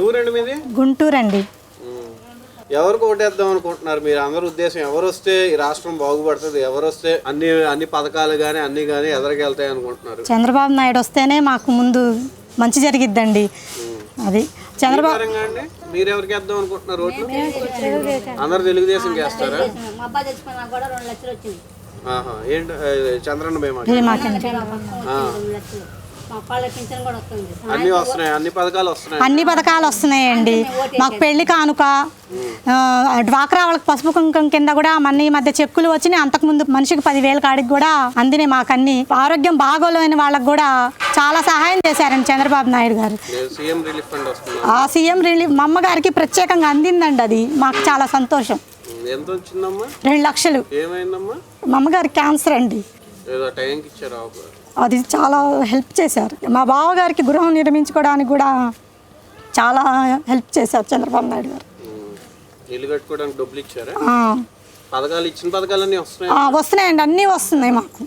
ఊరండి మీది? గుంటూరు అండి. ఎవరికి ఓటేద్దాం అనుకుంటున్నారు మీరు? అందరి ఉద్దేశం ఎవరు వస్తే ఈ రాష్ట్రం బాగుపడుతుంది ఎవరు వస్తే అన్ని అన్ని పథకాలు కానీ అన్ని కానీ ఎదరికెళ్తాయి అనుకుంటున్నారు. చంద్రబాబు నాయుడు వస్తేనే మాకు ముందు మంచి జరిగిద్దండి. అది. చంద్రబాబు మీరు ఎవరికి వేద్దాం అనుకుంటున్నారు ఓట్లు? అందరు తెలుగుదేశం చేస్తారా ఏంటి ఆ, చంద్రన్న బీమా అన్ని వస్తున్నాయి అన్ని పథకాలు వస్తున్నాయి. అన్ని పథకాలు వస్తున్నాయండి. మాకు పెళ్ళి కానుక డ్వాక్రా వాళ్ళకి పసుపు కుంకుమ కింద కూడా మన ఈ మధ్య చెక్కులు వచ్చినాయి. అంతకుముందు మనిషికి పదివేల కాడికి కూడా అందినాయి మాకు అన్ని ఆరోగ్యం బాగోలేని వాళ్ళకి కూడా చాలా సహాయం చేశారండి చంద్రబాబు నాయుడు గారు. సీఎం రిలీఫ్ ఫండ్ వస్తుంది ఆ సీఎం రిలీఫ్ మా అమ్మగారికి ప్రత్యేకంగా అందిందండి అది. మాకు చాలా సంతోషం. రెండు లక్షలు. ఏమైందమ్మా? మా అమ్మగారికి క్యాన్సర్ అండి. అది చాలా హెల్ప్ చేశారు. మా బావగారికి గృహం నిర్మించుకోవడానికి కూడా చాలా హెల్ప్ చేశారు చంద్రబాబు నాయుడు గారు. ఉమ్. ఇల్లు కట్టుకోవడానికి డబ్బులు ఇచ్చారా? పథకాలు ఇచ్చిన పథకాలన్నీ వస్తున్నాయి? వస్తున్నాయండి. అన్నీ వస్తున్నాయి మాకు.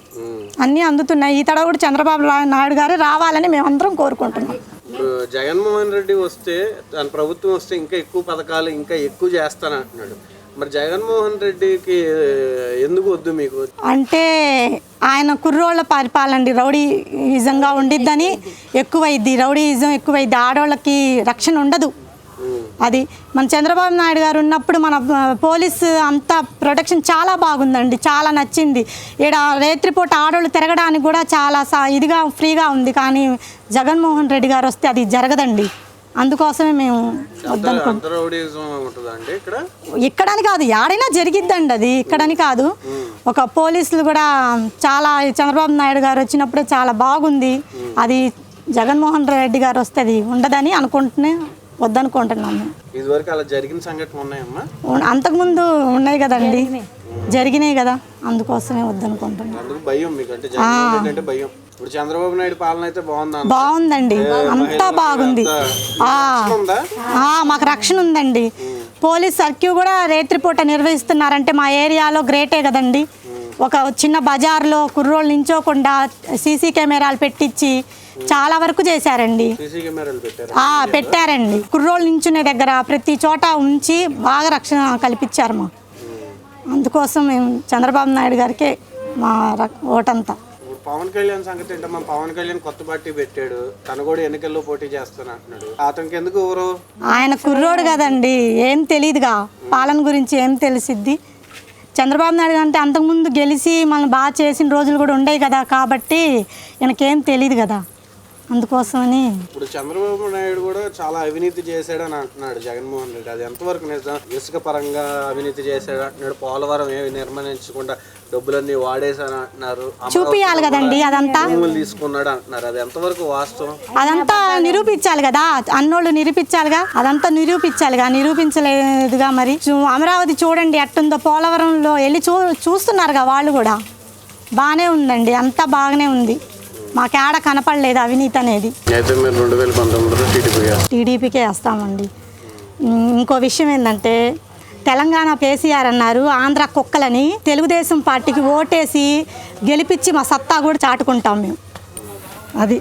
అన్నీ అందుతున్నాయి. ఈ తడ కూడా చంద్రబాబు నాయుడు గారు రావాలని మేమందరం కోరుకుంటున్నాం. ఇప్పుడు జగన్మోహన్ రెడ్డి వస్తే తన ప్రభుత్వం వస్తే ఇంకా ఎక్కువ పథకాలు ఇంకా ఎక్కువ చేస్తాను అంటున్నాడు మరి జగన్మోహన్ రెడ్డికి ఎందుకు వద్దు మీకు? అంటే ఆయన కుర్రోళ్ళ పరిపాలన రౌడీయిజంగా ఉండిద్దని ఎక్కువైద్ది. రౌడీయిజం ఎక్కువైద్ది. ఆడవాళ్ళకి రక్షణ ఉండదు. అది మన చంద్రబాబు నాయుడు గారు ఉన్నప్పుడు మన పోలీసు అంతా ప్రొటెక్షన్ చాలా బాగుందండి. చాలా నచ్చింది. ఇక్కడ రేత్రిపూట ఆడవాళ్ళు తిరగడానికి కూడా చాలా సా- ఇదిగా ఫ్రీగా ఉంది. కానీ జగన్మోహన్ రెడ్డి గారు వస్తే అది జరగదండి. అందుకోసమే మేము ఇక్కడని కాదు ఎక్కడైనా జరిగిద్దండి అది ఇక్కడని కాదు. ఒక పోలీసులు కూడా చాలా చంద్రబాబు నాయుడు గారు వచ్చినప్పుడే చాలా బాగుంది. అది జగన్మోహన్ రెడ్డి గారు వస్తే అది ఉండదని అనుకుంటున్నా వద్దనుకుంటున్నాము. ఇదివరకు అలా జరిగిన సంఘటన ఉన్నాయమ్మా? ఉన్- అంతకుముందు ఉన్నాయి కదండి. జరిగినాయి కదా. అందుకోసమే వద్దనుకుంటున్నాం. అందుకు భయం మీకు. అంటే జగన్మోహన్ రెడ్డి అంటే భయం. ఇప్పుడు చంద్రబాబు నాయుడు పాలన అయితే బాగుందా? బాగుందండి. అంతా బాగుంది. మాకు రక్షణ ఉందండి. పోలీస్ సర్క్యూ కూడా రేత్రిపూట నిర్వహిస్తున్నారంటే మా ఏరియాలో గ్రేటే కదండి. ఒక చిన్న బజార్లో కుర్రోళ్ళు నించోకుండా సీసీ కెమెరాలు పెట్టించి చాలా వరకు చేశారండి. పెట్టారండి. కుర్రోళ్ళు నించునే దగ్గర ప్రతి చోట ఉంచి బాగా రక్షణ కల్పించారు మా అందుకోసం మేము చంద్రబాబు నాయుడు గారికే మా ఓటంతా. పవన్ కళ్యాణ్ సంగతి ఏంటమ్మా? పవన్ కళ్యాణ్ కొత్త పార్టీ పెట్టాడు. తను కూడా ఎన్నికల్లో పోటీ చేస్తాను అంటున్నాడు. అతనికి ఎందుకు ఎవరు ఆయన కుర్రోడు కదండి. ఏం తెలియదుగా పాలన గురించి ఏం తెలిసిద్ది? చంద్రబాబు నాయుడు అంటే అంతకుముందు గెలిచి మనం బాగా చేసిన రోజులు కూడా ఉండేవి కదా కాబట్టి ఈయనకేం తెలియదు కదా. అందుకోసమని. ఇప్పుడు చంద్రబాబు నాయుడు కూడా చాలా అవినీతి చేశాడని అంటున్నాడు జగన్మోహన్ రెడ్డి. అది ఎంతవరకు నిజం? ఇసుక పరంగా అవినీతి చేశాడు అంటున్నాడు. పోలవరం ఏమి నిర్మాణించకుండా డబ్బులన్నీ వాడేశాను అంటున్నారు. చూపియాలి కదండి అదంతా. భూములు తీసుకున్నాడు అంటున్నారు. అది ఎంతవరకు వాస్తవం? అదంతా నిరూపించాలి కదా. అన్నోళ్ళు నిరూపించాలిగా? అదంతా నిరూపించాలిగా? నిరూపించలేదుగా మరి? అమరావతి చూడండి ఎట్టుందో పోలవరంలో వెళ్ళి చూ చూస్తున్నారుగా వాళ్ళు కూడా. బాగానే ఉందండి అంతా బాగానే ఉంది. మాకేడ కనపడలేదు అవినీతి అనేది. టీడీపీకే వేస్తామండి. ఇంకో విషయం ఏంటంటే తెలంగాణ కేసీఆర్ అన్నారు ఆంధ్ర కుక్కలని తెలుగుదేశం పార్టీకి ఓటేసి గెలిపించి మా సత్తా కూడా చాటుకుంటాం మేము. అది.